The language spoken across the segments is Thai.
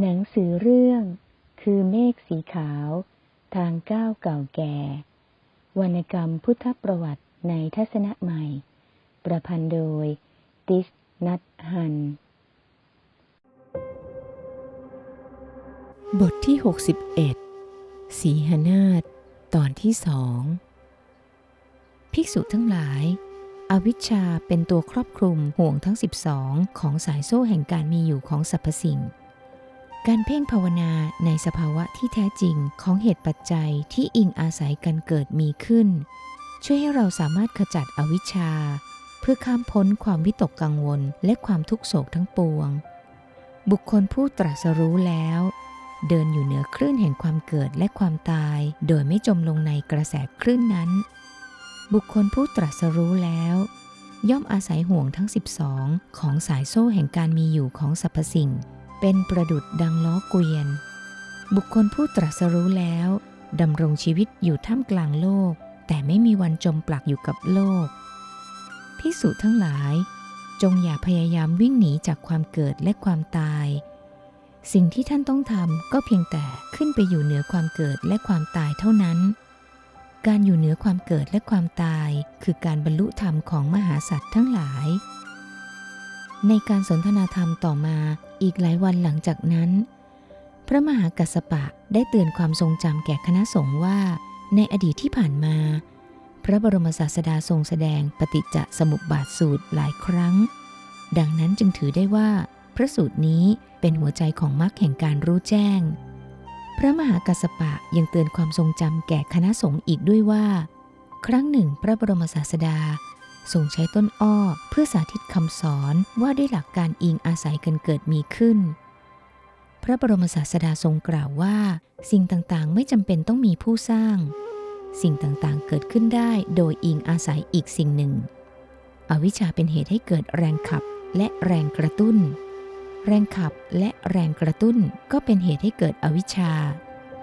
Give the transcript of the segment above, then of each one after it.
หนังสือเรื่อง คือเมฆสีขาว ทางก้าวเก่าแก่ วรรณกรรมพุทธประวัติในทัศนะใหม่ ประพันธ์โดย ติสนัทฮัน บทที่ 61 สีหนาฏตอนที่สองภิกษุทั้งหลาย อวิชชาเป็นตัวครอบคลุมห่วงทั้ง 12 ของสายโซ่แห่งการมีอยู่ของสรรพสิ่ง การเพ่งภาวนาในสภาวะที่แท้จริงของเหตุปัจจัยที่อิงอาศัยกันเกิดมีขึ้น ช่วยให้เราสามารถขจัดอวิชชา เพื่อข้ามพ้นความวิตกกังวลและความทุกโศกทั้งปวง บุคคลผู้ตรัสรู้แล้ว เดินอยู่เหนือคลื่นแห่งความเกิดและความตาย โดยไม่จมลงในกระแสคลื่นนั้น บุคคลผู้ตรัสรู้แล้ว ย่อมอาศัยห่วงทั้ง 12 ของสายโซ่แห่งการมีอยู่ของสรรพสิ่ง เป็นประดุดดังล้อเกวียน บุคคลผู้ตรัสรู้แล้วดำรงชีวิตอยู่ท่ามกลางโลก แต่ไม่มีวันจมปลักอยู่กับโลกพิสุทั้งหลาย จงอย่าพยายามวิ่งหนีจากความเกิดและความตาย สิ่งที่ท่านต้องทำก็เพียงแต่ขึ้นไปอยู่เหนือความเกิดและความตายเท่านั้น การอยู่เหนือความเกิดและความตาย คือการบรรลุธรรมของมหาสัตว์ทั้งหลาย ในการสนทนาธรรมต่อมา อีกหลายวันหลังจากนั้น พระมหากัสสปะได้เตือนความทรงจำแก่คณะสงฆ์ว่า ในอดีตที่ผ่านมา พระบรมศาสดาทรงแสดงปฏิจจสมุปบาทสูตรหลายครั้ง ดังนั้นจึงถือได้ว่า พระสูตรนี้เป็นหัวใจของมรรคแห่งการรู้แจ้ง พระมหากัสสปะยังเตือนความทรงจำแก่คณะสงฆ์อีกด้วยว่า ครั้งหนึ่ง พระบรมศาสดา ทรงใช้ต้นอ้อเพื่อสาธิตคำสอนว่าด้วยหลักการอิงอาศัยกันเกิดมีขึ้น พระบรมศาสดาทรงกล่าวว่า สิ่งต่างๆ ไม่จำเป็นต้องมีผู้สร้าง สิ่งต่างๆ เกิดขึ้นได้โดยอิงอาศัยอีกสิ่งหนึ่ง อวิชชาเป็นเหตุให้เกิดแรงขับและแรงกระตุ้น แรงขับและแรงกระตุ้นก็เป็นเหตุให้เกิดอวิชชา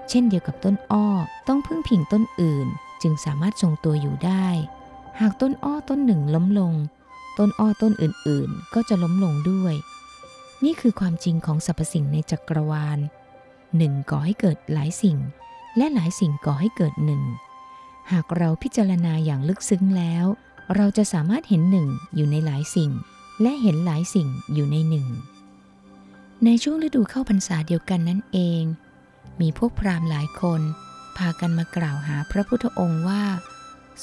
เช่นเดียวกับต้นอ้อต้องพึ่งพิงต้นอื่น จึงสามารถทรงตัวอยู่ได้ หากต้นอ้อต้นหนึ่งล้มลง ต้นอ้อต้นอื่นๆ ก็จะล้มลงด้วย นี่คือความจริงของสรรพสิ่งในจักรวาลหนึ่งก่อให้เกิดหลายสิ่ง และหลายสิ่งก่อให้เกิดหนึ่ง หากเราพิจารณาอย่างลึกซึ้งแล้ว เราจะสามารถเห็นหนึ่งอยู่ในหลายสิ่ง และเห็นหลายสิ่งอยู่ในหนึ่ง ในช่วงฤดูเข้าพรรษาเดียวกันนั่นเอง มีพวกพราหมณ์หลายคน พากันมากล่าวหาพระพุทธองค์ว่า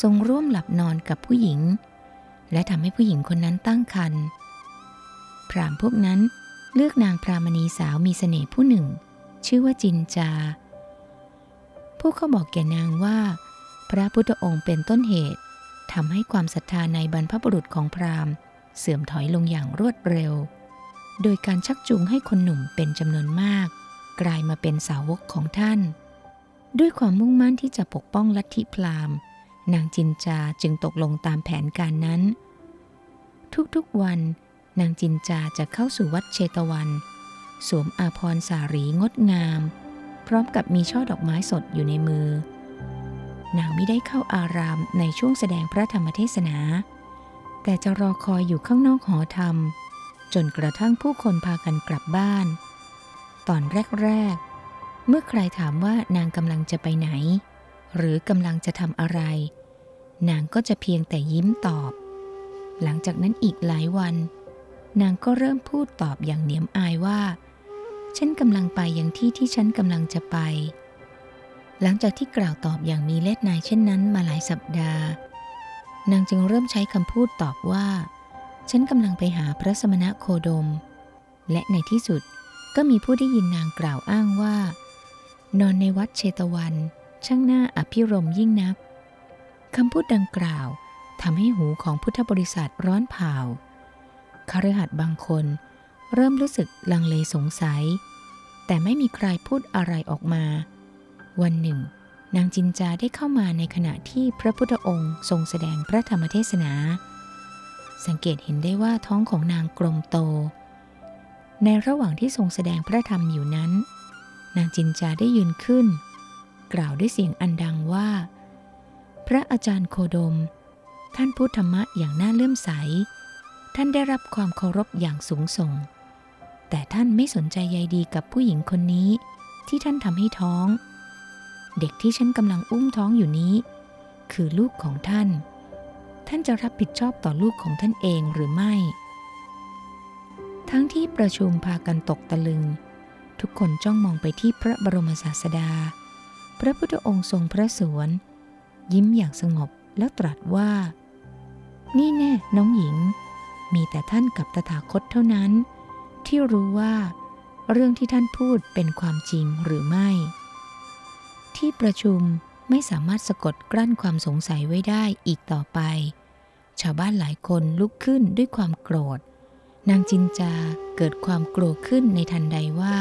ทรงร่วมหลับนอนกับผู้หญิง และทำให้ผู้หญิงคนนั้นตั้งครรภ์พรามพวกนั้นเลือกนางพรามณีสาวมีเสน่ห์ผู้หนึ่ง ชื่อว่าจินจา พวกเขาบอกแก่นางว่า พระพุทธองค์เป็นต้นเหตุทำให้ความศรัทธาในบรรพบุรุษของพราหมณ์ เสื่อมถอยลงอย่างรวดเร็ว โดยการชักจูงให้คนหนุ่มเป็นจำนวนมาก กลายมาเป็นสาวกของท่าน ด้วยความมุ่งมั่นที่จะปกป้องลัทธิพราหมณ์ นางจินจาจึงตกลงตามแผนการนั้น ทุกๆวัน นางจินจาจะเข้าสู่วัดเชตวัน สวมอาภรสารีงดงาม พร้อมกับมีช่อดอกไม้สดอยู่ในมือ นางไม่ได้เข้าอารามในช่วงแสดงพระธรรมเทศนา แต่จะรอคอยอยู่ข้างนอกหอธรรม จนกระทั่งผู้คนพากันกลับบ้าน ตอนแรกๆ เมื่อใครถามว่านางกำลังจะไปไหนหรือกำลังจะทำอะไร นางก็จะเพียงแต่ยิ้มตอบ หลังจากนั้นอีกหลายวัน นางก็เริ่มพูดตอบอย่างเหนียมอายว่า ฉันกำลังไปยังที่ที่ฉันกำลังจะไป หลังจากที่กล่าวตอบอย่างมีเล็ดนายเช่นนั้นมาหลายสัปดาห์ นางจึงเริ่มใช้คำพูดตอบว่า ฉันกำลังไปหาพระสมณะโคดม และในที่สุดก็มีผู้ได้ยินนางกล่าวอ้างว่า นอนในวัดเชตวัน ช่างหน่าอภิรมย์ยิ่งนัก คำพูดดังกล่าวทำให้หูของพุทธบริษัทร้อนเผาคฤหัสถ์บางคน เริ่มรู้สึกลังเลสงสัย แต่ไม่มีใครพูดอะไรออกมา วันหนึ่ง นางจินจาได้เข้ามาในขณะที่พระพุทธองค์ทรงแสดงพระธรรมเทศนา สังเกตเห็นได้ว่าท้องของนางกลมโต ในระหว่างที่ทรงแสดงพระธรรมอยู่นั้น นางจินจาได้ยืนขึ้น กล่าวด้วยเสียงอันดังว่า พระอาจารย์โคดม ท่านพูดธรรมะอย่างน่าเลื่อมใส ท่านได้รับความเคารพอย่างสูงส่ง แต่ท่านไม่สนใจใยดีกับผู้หญิงคนนี้ ที่ท่านทำให้ท้อง เด็กที่ฉันกำลังอุ้มท้องอยู่นี้ คือลูกของท่าน ท่านจะรับผิดชอบต่อลูกของท่านเองหรือไม่ ทั้งที่ประชุมพากันตกตะลึง ทุกคนจ้องมองไปที่พระบรมศาสดา พระพุทธองค์ทรงพระสวน ยิ้มอย่างสงบแล้วตรัสว่า นี่แน่น้องหญิง มีแต่ท่านกับตถาคตเท่านั้น ที่รู้ว่า เรื่องที่ท่านพูดเป็นความจริงหรือไม่ ที่ประชุมไม่สามารถสะกดกลั้นความสงสัยไว้ได้อีกต่อไป ชาวบ้านหลายคนลุกขึ้นด้วยความโกรธ นางจินจาเกิดความกลัวขึ้นในทันใดว่า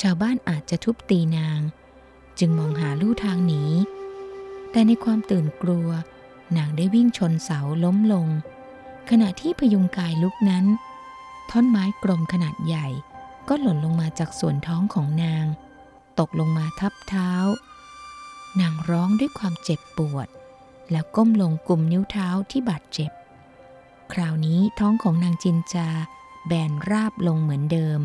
ชาวบ้านอาจจะทุบตีนาง จึงมองหาลู่ทางหนี แต่ในความตื่นกลัวนางได้วิ่งชนเสาล้มลง ขณะที่พยุงกายลุกนั้น ท่อนไม้กลมขนาดใหญ่ ก็หล่นลงมาจากส่วนท้องของนาง ตกลงมาทับเท้า นางร้องด้วยความเจ็บปวด แล้วก้มลงกลุ่มนิ้วเท้าที่บาดเจ็บ คราวนี้ท้องของนางจินจา แบนราบลงเหมือนเดิม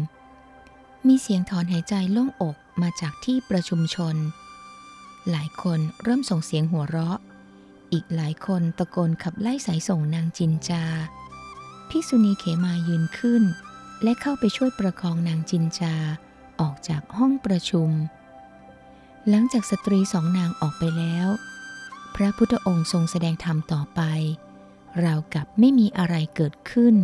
มีเสียงถอนหายใจโล่งอกมาจากที่ประชุมชน หลายคนเริ่มส่งเสียงหัวเราะ อีกหลายคนตะโกนขับไล่สายส่งนางจินจา ภิกษุณีเขมายืนขึ้น และเข้าไปช่วยประคองนางจินจาออกจากห้องประชุม หลังจากสตรีสองนางออกไปแล้ว พระพุทธองค์ทรงแสดงธรรมต่อไป ราวกับไม่มีอะไรเกิดขึ้น